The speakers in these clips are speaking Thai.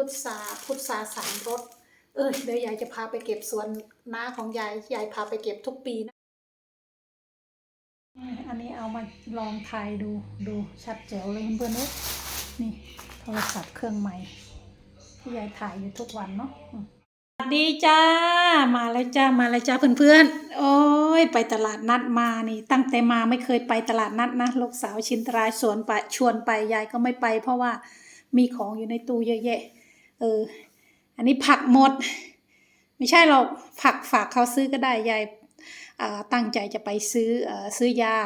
พุทราพุทราสามรสเออเดี๋ยวยายจะพาไปเก็บสวนน้าของยายยายพาไปเก็บทุกปีนะอันนี้เอามาลองถ่ายดูดูชัดแจ๋วเลยเพื่อนๆเอ้ยนี่โทรศัพท์เครื่องใหม่ที่ยายถ่ายอยู่ทุกวันเนาะสวัสดีจ้า มาแล้วจ้า มาแล้วจ้าเพื่อนๆ โอ้ยไปตลาดนัดมานี่ ตั้งแต่มาไม่เคยไปตลาดนัดนะ ลูกสาวชินตรายสวนไปชวนไปยายก็ไม่ไป เพราะว่ามีของอยู่ในตู้เยอะแยะ เออ อันนี้ผักหมด ไม่ใช่หรอกผักฝากเขาซื้อก็ได้ยายตั้งใจจะไปซื้ออซื้อยา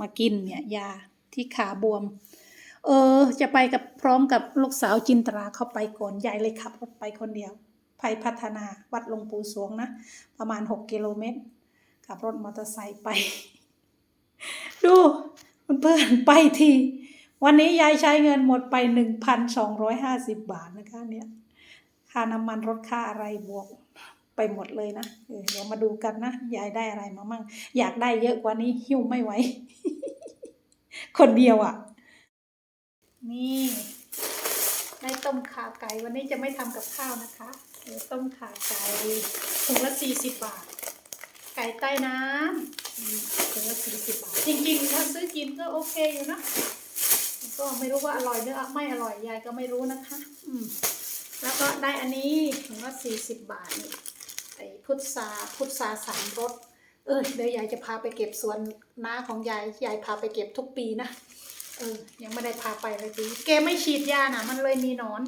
มากินเนี่ยยาที่ขาบวม เออ จะไปกับพร้อมกับลูกสาวจินตราเขาไปก่อนยายเลยขับรถไปคนเดียวภัยพัฒนาวัดหลวงปู่สวงนะ ประมาณหกกิโลเมตร ขับรถมอเตอร์ไซค์ไป ดูเพื่อนไปที วันนี้ยายใช้เงินหมดไปหนึ่งพันสองร้อยห้าสิบบาทนะคะเนี่ยค่าน้ำมันรถค่าอะไรบวกไปหมดเลยนะเดี๋ยวมาดูกันนะยายได้อะไรมามั่งอยากได้เยอะกว่านี้หิ้วไม่ไหว คนเดียวอะ่ะ นี่ได้ต้มขาไก่วันนี้จะไม่ทำกับข้าวนะคะเดี๋ยวต้มขาไก่ถุงละสี่สิบบาท ไก่ใต้น้ำถุงละสี่สิบบาท จริงๆถ้าซื้อกินก็โอเคอยู่นะ ก็ไม่รู้ว่าอร่อยหรือไม่อร่อยยายก็ไม่รู้นะคะ อืมแล้วก็ได้อันนี้ถุงละสี่สิบบาทนี่ไอ้พุทราพุทราสามรสเออเดี๋ยวยายจะพาไปเก็บสวนน้าของยายยายพาไปเก็บทุกปีนะเออยังไม่ได้พาไปเลยทีแกไม่ฉีดยานะมันเลยมีนอน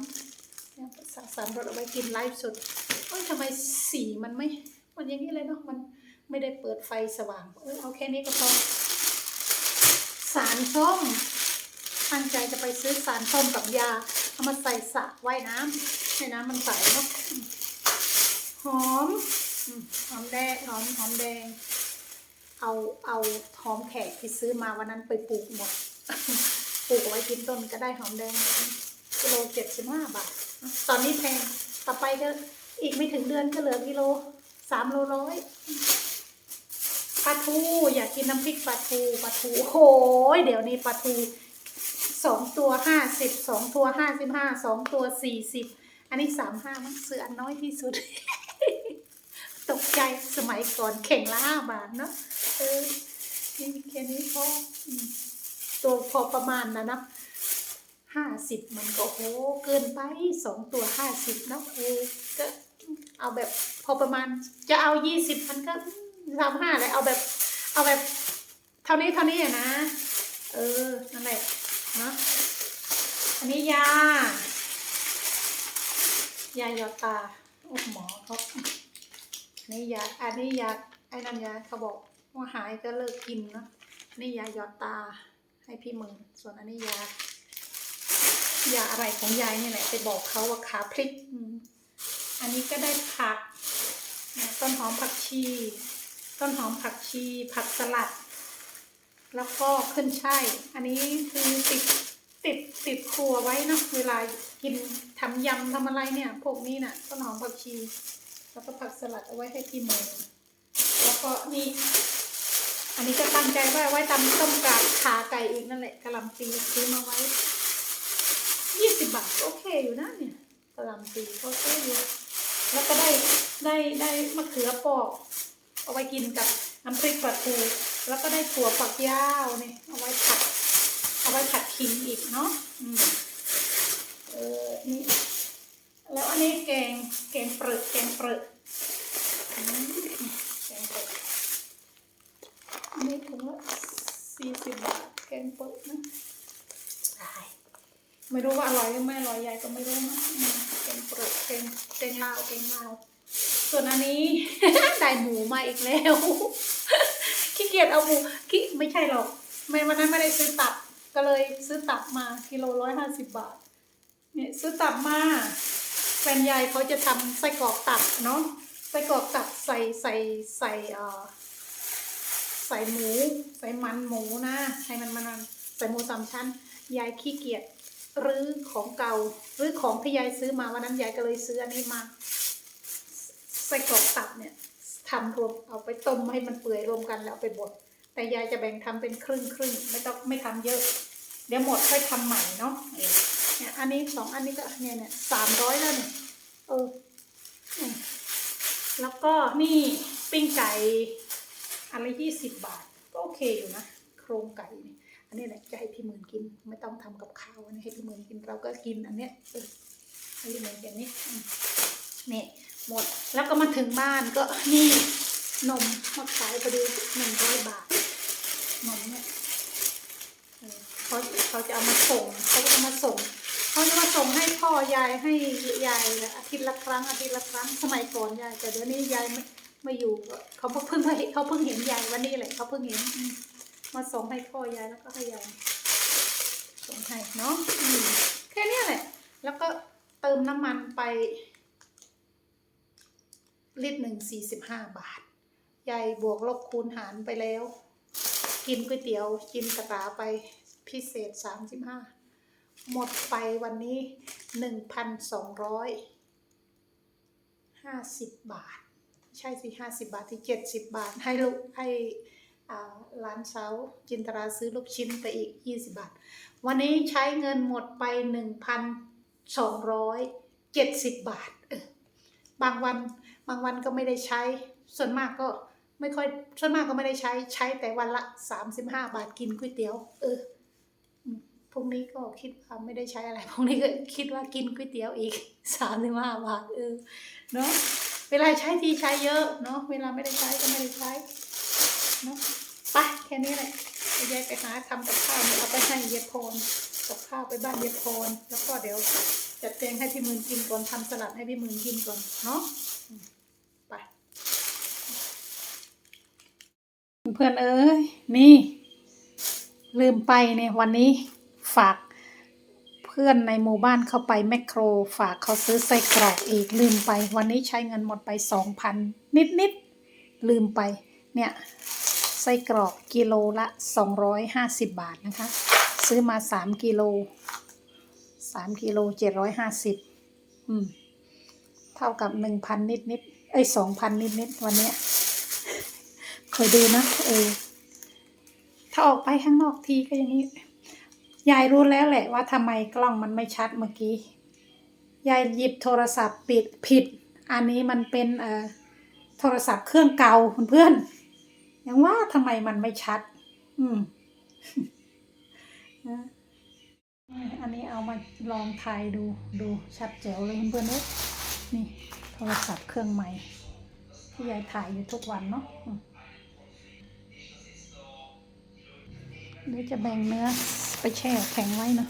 เนี่ยพุทราสามรสเอาไว้กินไลฟ์สดเอ้ยทำไมสีมันไม่ มันอย่างนี้เลยเนาะมันไม่ได้เปิดไฟสว่างเออเอาแค่นี้ก็พอสารส้ม ตั้งใจจะไปซื้อสารส้มกับยา เอามาใส่สระว่ายน้ำให้น้ำมันใสเนาะหอมหอมแดงหอมหอมแดง เอาเอาหอมแขกที่ซื้อมาวันนั้นไปปลูกหมดปลูกเอาไว้กินต้นก็ได้หอมแดงกิโลเจ็ดสิบห้าบาทตอนนี้แพงต่อไปก็อีกไม่ถึงเดือนก็เหลือกิโลสามโลร้อยปลาทูอยากกินน้ำพริกปลาทูปลาทูโอ้ยเดี๋ยวนี้ปลาทู สองตัวห้าสิบสองตัวห้าสิบห้าสองตัวสี่สิบอันนี้สามห้ามันซื้ออันน้อยที่สุด ตกใจสมัยก่อนเข่งละห้าบาทเนาะเออนี่แค่นี้พอตัวพอประมาณนะนะห้าสิบมันก็โหเกินไปสองตัวห้าสิบเนาะเออก็เอาแบบพอประมาณจะเอายี่สิบมันก็สามห้าเลยเอาแบบ เอาแบบ เท่านี้เท่านี้อะนะ เออนั่นแหละ เนอะอันนี้ยา ยาหยอดตาโอ้หมอเขาอันนี่ยา อันนี้ยา ไอ้นั่นยาเขาบอกว่าหายก็เลิกกินเนอะนี่ยาหยอดตาให้พี่มึง ส่วนอันนี้ยา ยาอะไรของยายนี่แหละไปบอกเขาว่าขาพลิก อันนี้ก็ได้ผัก ต้นหอมผักชี ต้นหอมผักชี ผักสลัด แล้วก็ขึ้นช่ายอันนี้คือติดติดติดครัวไว้นะเวลากินทำยำทำอะไรเนี่ย พวกนี้น่ะต้นหอมผักชี แล้วก็ผักสลัดเอาไว้ให้พี่เมย์แล้วก็นี่ อันนี้ก็ตั้งใจว่าไว้ตำต้มกาขาไก่อีกนั่นแหละกะหล่ำปีซื้อมาไว้ยี่สิบบาทโอเคอยู่นะเนี่ยกะหล่ำปีโอเคอยู่แล้วก็ได้ได้ได้มะเขือปอก เอาไว้กินกับน้ำพริกปลาทู แล้วก็ได้ถั่วฝักยาวนี่เอาไว้ผัด เอาไว้ผัดขิงอีกเนาะอืมเออนี่แล้วอันนี้แกงแกงเปรอะแกงเปรอะแกงเปรอะอันนี้ถุงละสี่สิบบาทแกงเปรอะนะไม่รู้ว่าอร่อยหรือไม่อร่อยยายก็ไม่รู้นะแกงเปรอะแกงแกงลาวแกงลาว ส่วนอันนี้ ได้หมูมาอีกแล้ว ขี้เกียจเอาหมูขี้ไม่ใช่หรอกไม่วันนั้นไม่ได้ซื้อตับ ก็เลยซื้อตับมากิโลร้อยห้าสิบบาท เนี่ยซื้อตับมาแฟนยายเขาจะทำไส้กรอกตับเนาะไส้กรอกตับใส่ใส่ใส่เอ่อใส่หมู ใส่มันหมูนะให้มันมันใส่หมูสามชั้น ยายขี้เกียจรื้อของเก่ารื้อของที่ยายซื้อมาวันนั้นยายก็เลยซื้ออันนี้มา ไส้กรอกตับเนี่ยทำรวมเอาไปต้มให้มันเปื่อยรวมกันแล้วไปบด แต่ยายจะแบ่งทำเป็นครึ่งครึ่งไม่ต้องไม่ทำเยอะ เดี๋ยวหมดค่อยทำใหม่เนาะเนี่ยอันนี้สองอันนี้ก็เนี่ยเนี่ยสามร้อยแล้วเนี่ยเออแล้วก็นี่ปิ้งไก่อันละยี่สิบบาท ก็โอเคอยู่นะโครงไก่นี่อันนี้แหละจะให้พี่หมื่นกิน ไม่ต้องทำกับข้าวอันนี้ให้พี่หมื่นกินเราก็กินอันเนี้ยเออให้พี่หมื่นอย่างนี้อืมนี่ หมด แล้วก็มาถึงบ้านก็นี่นมมาขายพอดีหนึ่งร้อยบาทนมเนี่ยเขาเขาจะเอามาส่งเขาจะเอามาส่งเขาจะมาส่งให้พ่อยายให้ยายอาทิตย์ละครั้งอาทิตย์ละครั้งสมัยก่อนยายแต่เดี๋ยวนี้ยายไม่ไม่อยู่เขาเพิ่งเห็นเขาเพิ่งเห็นยายวันนี้แหละเขาเพิ่งเห็นมาส่งให้พ่อยายแล้วก็ให้ยายส่งให้เนาะแค่เนี้ยแหละแล้วก็เติมน้ำมันไป ลิตรหนึ่งสี่สิบห้าบาท ยายบวกลบคูณหารไปแล้ว กินก๋วยเตี๋ยวกินกระตาไปพิเศษสามสิบห้าหมดไปวันนี้หนึ่งพันสองร้อยห้าสิบบาท ใช่สิห้าสิบาทที่เจ็ดสิบบาท ให้ลูกให้ร้านเช้าจินตราซื้อลูกชิ้นไปอีกยี่สิบาท วันนี้ใช้เงินหมดไปหนึ่งพันสองร้อยเจ็ดสิบบาทเออบางวัน บางวันก็ไม่ได้ใช้ ส่วนมากก็ไม่ค่อยส่วนมากก็ไม่ได้ใช้ใช้แต่วันละสามสิบห้าบาทกินก๋วยเตี๋ยว เออพรุ่งนี้ก็คิดว่าไม่ได้ใช้อะไรพรุ่งนี้ก็คิดว่ากินก๋วยเตี๋ยวอีกสามสิบห้าบาทเออเนาะเวลาใช้ทีใช้เยอะเนาะเวลาไม่ได้ใช้ก็ไม่ได้ใช้เนาะไปแค่นี้แหละไปแยกไปหาทำกับข้าวเดี๋ยวเอาไปให้เยพรกับข้าวไปบ้านเยพรแล้วก็เดี๋ยวจัดแจงให้พี่มื่นกินก่อนทำสลัดให้พี่มื่นกินก่อนเนาะอืมไป เพื่อนเอ้ยนี่ ลืมไปเนี่ยวันนี้ฝากเพื่อนในหมู่บ้านเข้าไปแมคโคร ฝากเขาซื้อไส้กรอกอีกลืมไป วันนี้ใช้เงินหมดไปสองพันนิดนิดลืมไป เนี่ยไส้กรอกกิโลละสองร้อยห้าสิบบาทนะคะ ซื้อมาสามกิโลสามกิโลเจ็ดร้อยห้าสิบอืมเท่ากับหนึ่งพันนิดนิดๆเอ้ยสองพันนิดนิดวันเนี้ย อยดูนะ เออ ถ้าออกไปข้างนอกทีก็อย่างนี้ ยายรู้แล้วแหละว่าทำไมกล้องมันไม่ชัดเมื่อกี้ ยายหยิบโทรศัพท์ปิดผิด อันนี้มันเป็นเอ่อโทรศัพท์เครื่องเก่าเพื่อนๆยังว่าทำไมมันไม่ชัด อืมอันนี้เอามาลองถ่ายดูดูชัดแจ๋วเลยเพื่อนๆเอ้ยนี่โทรศัพท์เครื่องใหม่ที่ยายถ่ายอยู่ทุกวันเนาะ เดี๋ยวจะแบ่งเนื้อไปแช่แข็งไว้เนาะ